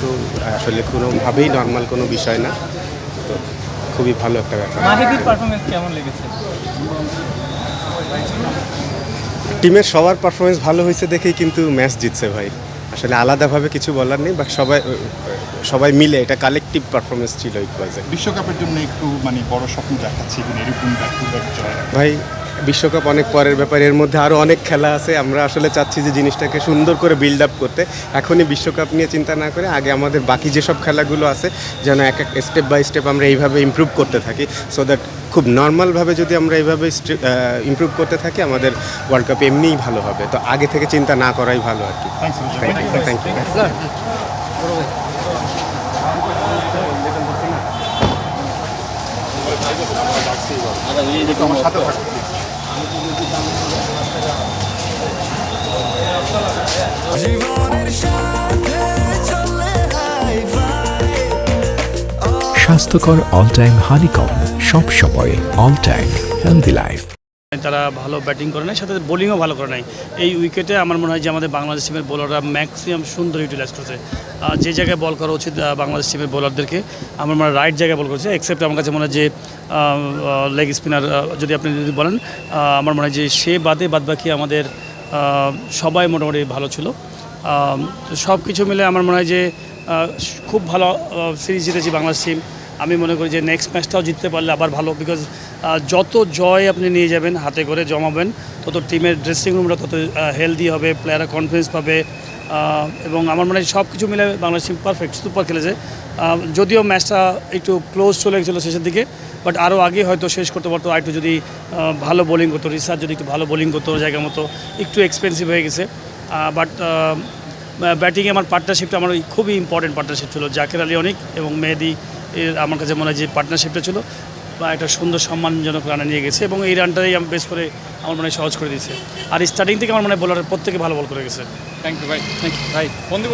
কিন্তু আসলে কোনোভাবেই নর্মাল কোনো বিষয় না। তো খুবই ভালো একটা ব্যাপার। মাহিদির পারফরমেন্স কেমন লেগেছে? টিমের সবার পারফরমেন্স ভালো হয়েছে দেখেই কিন্তু ম্যাচ জিতছে ভাই। আসলে আলাদাভাবে কিছু বলার নেই বা সবাই সবাই মিলে এটা কালেকটিভ পারফরমেন্স ছিল ইকুয়াজে বিশ্বকাপের জন্য একটু মানে বড় স্বপ্ন দেখাচ্ছে এরকম ভাই বিশ্বকাপ অনেক পরের ব্যাপার এর মধ্যে আরও অনেক খেলা আছে। আমরা আসলে চাচ্ছি যে জিনিসটাকে সুন্দর করে বিল্ড আপ করতে। এখনই বিশ্বকাপ নিয়ে চিন্তা না করে আগে আমাদের বাকি যেসব খেলাগুলো আছে যেন এক এক স্টেপ বাই স্টেপ আমরা এইভাবে ইমপ্রুভ করতে থাকি। সো দ্যাট খুব নর্মালভাবে যদি আমরা এইভাবে ইমপ্রুভ করতে থাকি আমাদের ওয়ার্ল্ড কাপ এমনিই ভালো হবে। তো আগে থেকে চিন্তা না করাই ভালো আর কি। থ্যাংক ইউ আমার সাথে থাকো জীবনের সাথে চলে হাই ফাই স্বাস্থ্যকর অল টাইম হানিকম সব সময় অল টাইম হেলদি লাইফ তারা ভালো ব্যাটিং করে নাই সাথে বোলিংও ভালো করে নাই। এই উইকেটে আমার মনে হয় যে আমাদের বাংলাদেশ টিমের বোলাররা ম্যাক্সিমাম সুন্দর ইউটিলাইজ করেছে। যে জায়গায় বল করা উচিত বাংলাদেশ টিমের বোলারদেরকে আমার মনে হয় রাইট জায়গায় বল করেছে। এক্সেপ্ট আমার কাছে মনে হয় যে লেগ স্পিনার যদি আপনি যদি বলেন আমার মনে হয় যে সে বাদে বাদবাকি আমাদের আহ, সবাই মোটামুটি ভালো ছিল। সব কিছু মিলে আমার মনে হয় যে খুব ভালো সিরিজ জিতেছি বাংলাদেশ টিম আমি মনে করি যে নেক্সট ম্যাচটাও জিততে পারলে আবার ভালো বিকজ যত জয় আপনি নিয়ে যাবেন, হাতে করে জমাবেন, তত টিমের ড্রেসিং রুমটা তত হেলদি হবে প্লেয়াররা কনফিডেন্স পাবে এবং আমার মনে হয় সব কিছু মিলে বাংলাদেশ টিম পারফেক্ট সুপার খেলেছে। যদিও ম্যাচটা একটু ক্লোজ চলে গেছিল শেষের দিকে বাট আরও আগে হয়তো শেষ করতে পারতো, আর একটু যদি ভালো বোলিং করতো, রিসার্চ যদি একটু ভালো বোলিং করতো, জায়গা মতো, একটু এক্সপেন্সিভ হয়ে গেছে। বাট ব্যাটিংয়ে আমার পার্টনারশিপটা আমার খুবই ইম্পর্টেন্ট পার্টনারশিপ ছিল। জাকের আলী অনেক এবং মেহেদি, এর আমার কাছে মনে হয় যে পার্টনারশিপটা ছিল। বা একটা সুন্দর সম্মানজনক রানে নিয়ে গেছে এবং এই রানটাই আমি বেশ করে আমার মনে সহজ করে দিয়েছে। আর স্টার্টিং থেকে আমার মনে বোলারের প্রত্যেকে ভালো বল করে গেছে। থ্যাংক ইউ ভাই। থ্যাংক ইউ ভাই। বন্ধু